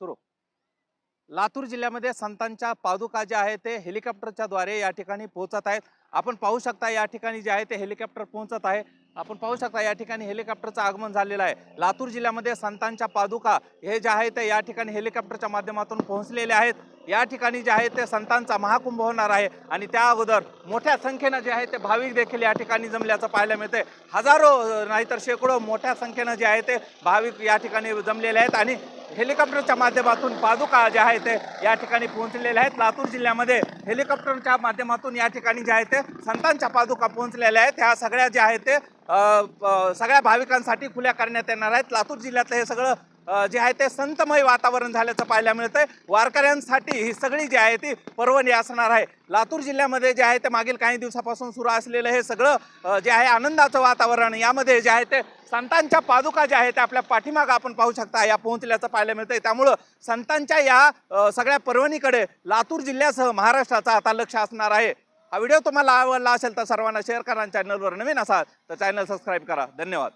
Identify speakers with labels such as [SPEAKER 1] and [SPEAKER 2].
[SPEAKER 1] सुरू. लातूर जिल्ह्यामध्ये संतांच्या पादुका ज्या आहेत ते हेलिकॉप्टरच्या द्वारे या ठिकाणी पोहोचत आहेत. आपण पाहू शकता या ठिकाणी जे आहे ते हेलिकॉप्टर पोहोचत आहे. आपण पाहू शकता या ठिकाणी हेलिकॉप्टरचं आगमन झालेलं आहे. लातूर जिल्ह्यामध्ये संतांच्या पादुका हे जे आहे ते या ठिकाणी हेलिकॉप्टरच्या माध्यमातून पोहोचलेले आहेत. या ठिकाणी जे आहे ते संतांचा महाकुंभ होणार आहे आणि त्या अगोदर मोठ्या संख्येनं जे आहे ते भाविक देखील या ठिकाणी जमल्याचं पाहायला मिळते हजारो नाहीतर शेकडो मोठ्या संख्येनं जे आहे ते भाविक या ठिकाणी जमलेले आहेत आणि हेलिकॉप्टरच्या माध्यमातून पादुका ज्या आहेत ते या ठिकाणी पोहोचलेल्या आहेत. लातूर जिल्ह्यामध्ये हेलिकॉप्टरच्या माध्यमातून या ठिकाणी ज्या आहेत ते संतांच्या पादुका पोहोचलेल्या आहेत. ह्या सगळ्या ज्या आहेत ते सगळ्या भाविकांसाठी खुल्या करण्यात येणार आहेत. लातूर जिल्ह्यातलं हे सगळं जे आहे ते संतमय वातावरण झाल्याचं पाहायला मिळतंय. वारकऱ्यांसाठी ही सगळी जी आहे ती पर्वणी असणार आहे. लातूर जिल्ह्यामध्ये जे आहे ते मागील काही दिवसापासून सुरू असलेलं हे सगळं जे आहे आनंदाचं वातावरण यामध्ये जे आहे ते संतांच्या पादुका ज्या आहेत त्या आपल्या पाठीमागं आपण पाहू शकता या पोहोचल्याचं पाहायला मिळतंय. त्यामुळं संतांच्या या सगळ्या पर्वणीकडे लातूर जिल्ह्यासह महाराष्ट्राचा आता लक्ष असणार आहे. हा व्हिडिओ तुम्हाला आवडला असेल तर सर्वांना शेअर करा चॅनलवर नवीन असाल तर चॅनल सबस्क्राईब करा. धन्यवाद.